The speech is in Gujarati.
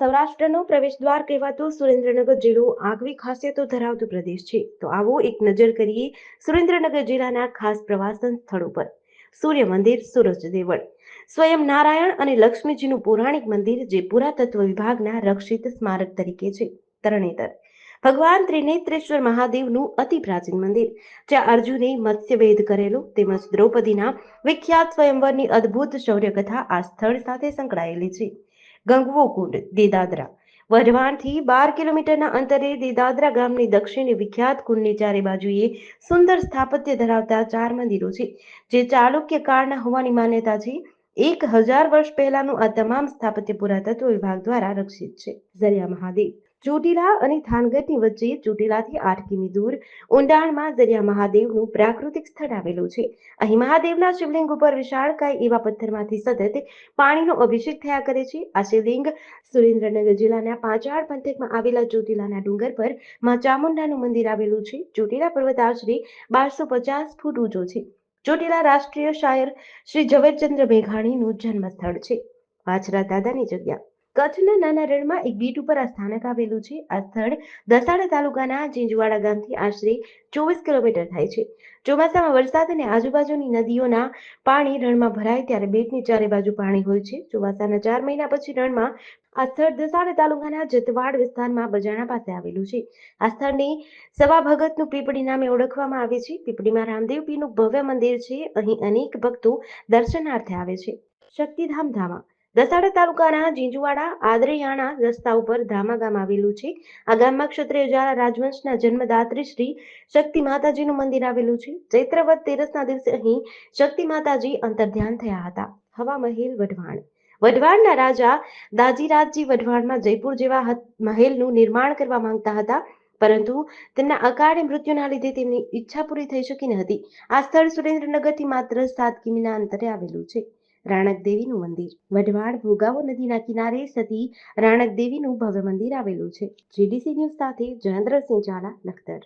સૌરાષ્ટ્રનો પ્રવેશદ્વાર કહેવાતો સુરેન્દ્રનગર જિલ્લો આગવી ખાસિયતો ધરાવતો પ્રદેશ છે. તો આવો એક નજર કરીએ સુરેન્દ્રનગર જિલ્લાના ખાસ પ્રવાસન સ્થળો પર. સૂર્ય મંદિર, સૂરજ દેવળ. સ્વયં નારાયણ અને લક્ષ્મીજીનું પૌરાણિક મંદિર જે પુરાતત્વ વિભાગના રક્ષિત સ્મારક તરીકે છે. તરણેતર. ભગવાન ત્રિનેત્રેશ્વર મહાદેવનું અતિ પ્રાચીન મંદિર, જ્યાં અર્જુને મત્સ્યભેદ કરેલો તેમજ દ્રૌપદીના વિખ્યાત સ્વયંવરની અદ્ભુત શૌર્યકથા આ સ્થળ સાથે સંકળાયેલી છે. ગંગવો કુંડ દેદાદરા. વઢવાણથી બાર કિલોમીટરના અંતરે દેદાદરા ગામની દક્ષિણે વિખ્યાત કુંડની ચારે બાજુએ સુંદર સ્થાપત્ય ધરાવતા ચાર મંદિરો છે, જે ચાલુક્ય કાળના હોવાની માન્યતા છે. એક હજાર વર્ષ પહેલાનું આ તમામ સ્થાપત્ય પુરાતત્વ વિભાગ દ્વારા રક્ષિત છે. ઝરિયા મહાદેવ. ચોટીલા અને થાનગઢની વચ્ચે ચોટીલાથી આઠ કિમી દૂર ઊંડાણમાં દરિયા મહાદેવનું પ્રાકૃતિક સ્થળ આવેલું છે. અહીં મહાદેવના શિવલિંગ ઉપર વિશાળકાય એવા પથ્થરમાંથી સતત પાણીનો અભિષેક થયા કરે છે. આ શિવલિંગ સુરેન્દ્રનગર જિલ્લાના પાંચાળ પંથકમાં આવેલા ચોટીલાના ડુંગર પરમાં ચામુંડાનું મંદિર આવેલું છે. ચોટીલા પર્વત આશરે બારસો પચાસ ફૂટ ઊંચો છે. ચોટીલા રાષ્ટ્રીય શાયર શ્રી ઝવેરચંદ્ર મેઘાણીનું જન્મસ્થળ છે. વાછરા દાદાની જગ્યા. કચ્છના નાના રણમાં એક બીટ ઉપર આ સ્થાનક આવેલું છે. આ સ્થળ દસાડા તાલુકાના ચીંજવાડા ગામથી આશરે ચોવીસ કિલોમીટર થાય છે. ચોમાસામાં વરસાદ અને આજુબાજુની નદીઓના પાણી રણમાં ભરાય ત્યારે બેટની ચારે બાજુ પાણી હોય છે. ચોમાસાના ચાર મહિના પછી રણમાં આ સ્થળ દસાડા તાલુકાના જતવાડ વિસ્તારમાં બજાણા પાસે આવેલું છે. આ સ્થળને સવા ભગતનું પીપળી નામે ઓળખવામાં આવે છે. પીપળીમાં રામદેવ પીનું ભવ્ય મંદિર છે. અહીં અનેક ભક્તો દર્શનાર્થે આવે છે. શક્તિધામ ધામા દસાડા તાલુકાના જીંજુવાડા આદરિયાણા રસ્તા ઉપર ધામા ગામ આવેલું છે. આ ગામમાં ક્ષત્રિય જાળા રાજવંશના જન્મદાત્રી શ્રી શક્તિ માતાજીનું મંદિર આવેલું છે. ચૈત્રવત તેરસના દિવસે અહીં શક્તિ માતાજી અંતર્ધ્યાન થયા હતા. હવા મહેલ વઢવાણ. વઢવાણના રાજા દાજીરાજજી વઢવાણમાં જયપુર જેવા મહેલનું નિર્માણ કરવા માંગતા હતા. પરંતુ તેમના અકાળે મૃત્યુના લીધે તેમની ઈચ્છા પૂરી થઈ શકી ન હતી. આ સ્થળ સુરેન્દ્રનગરથી માત્ર સાત કિમીના અંતરે આવેલું છે. રાણક દેવીનું મંદિર. વઢવાણ ભોગાવો નદીના કિનારે સતી રાણક દેવીનું ભવ્ય મંદિર આવેલું છે. જીડીસી ન્યૂઝ સાથે જયેન્દ્રસિંહ ઝાલા, લખતર.